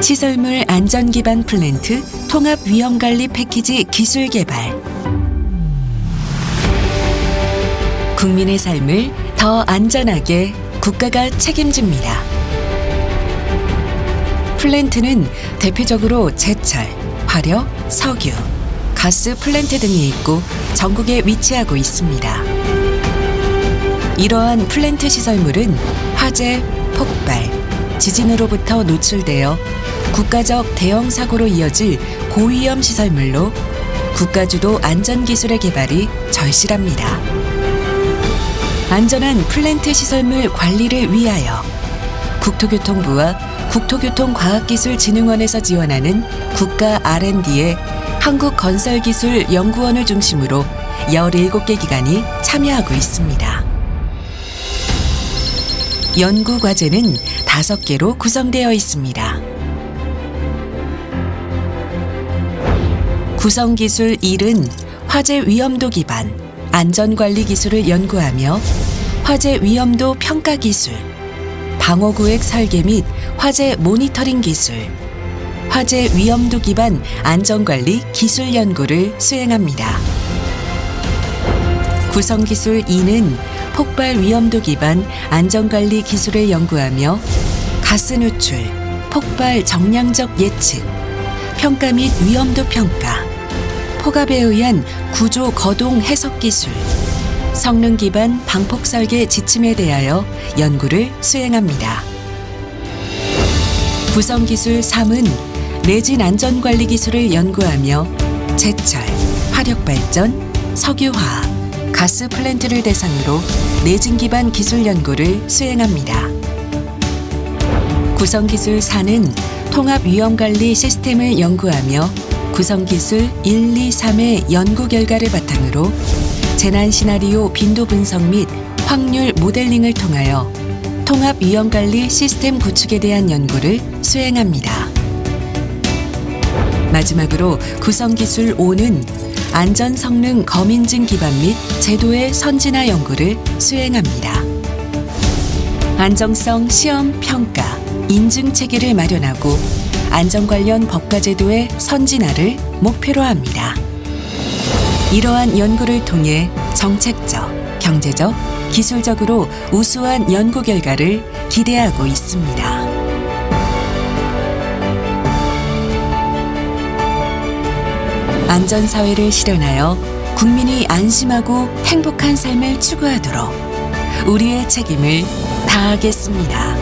시설물 안전 기반 플랜트 통합 위험 관리 패키지 기술 개발. 국민의 삶을 더 안전하게 국가가 책임집니다. 플랜트는 대표적으로 제철, 화력, 석유, 가스 플랜트 등이 있고 전국에 위치하고 있습니다. 이러한 플랜트 시설물은 화재, 폭발, 지진으로부터 노출되어 국가적 대형 사고로 이어질 고위험 시설물로 국가주도 안전기술의 개발이 절실합니다. 안전한 플랜트 시설물 관리를 위하여 국토교통부와 국토교통과학기술진흥원에서 지원하는 국가 R&D에 한국건설기술연구원을 중심으로 17개 기관이 참여하고 있습니다. 연구 과제는 5개로 구성되어 있습니다. 구성 기술 1은 화재 위험도 기반 안전관리 기술을 연구하며 화재 위험도 평가 기술, 방어구획 설계 및 화재 모니터링 기술, 화재 위험도 기반 안전관리 기술 연구를 수행합니다. 구성 기술 2는 폭발 위험도 기반 안전관리 기술을 연구하며 가스 누출, 폭발 정량적 예측, 평가 및 위험도 평가, 폭압에 의한 구조 거동 해석 기술, 성능 기반 방폭 설계 지침에 대하여 연구를 수행합니다. 구성 기술 3은 내진 안전 관리 기술을 연구하며 제철, 화력 발전, 석유화학, 가스 플랜트를 대상으로 내진 기반 기술 연구를 수행합니다. 구성 기술 4는 통합 위험 관리 시스템을 연구하며 구성 기술 1, 2, 3의 연구 결과를 바탕으로 재난 시나리오 빈도 분석 및 확률 모델링을 통하여 통합 위험 관리 시스템 구축에 대한 연구를 수행합니다. 마지막으로 구성 기술 5는 안전 성능 검인증 기반 및 제도의 선진화 연구를 수행합니다. 안정성 시험 평가 인증 체계를 마련하고 안전 관련 법과 제도의 선진화를 목표로 합니다. 이러한 연구를 통해 정책적, 경제적, 기술적으로 우수한 연구 결과를 기대하고 있습니다. 안전사회를 실현하여 국민이 안심하고 행복한 삶을 추구하도록 우리의 책임을 다하겠습니다.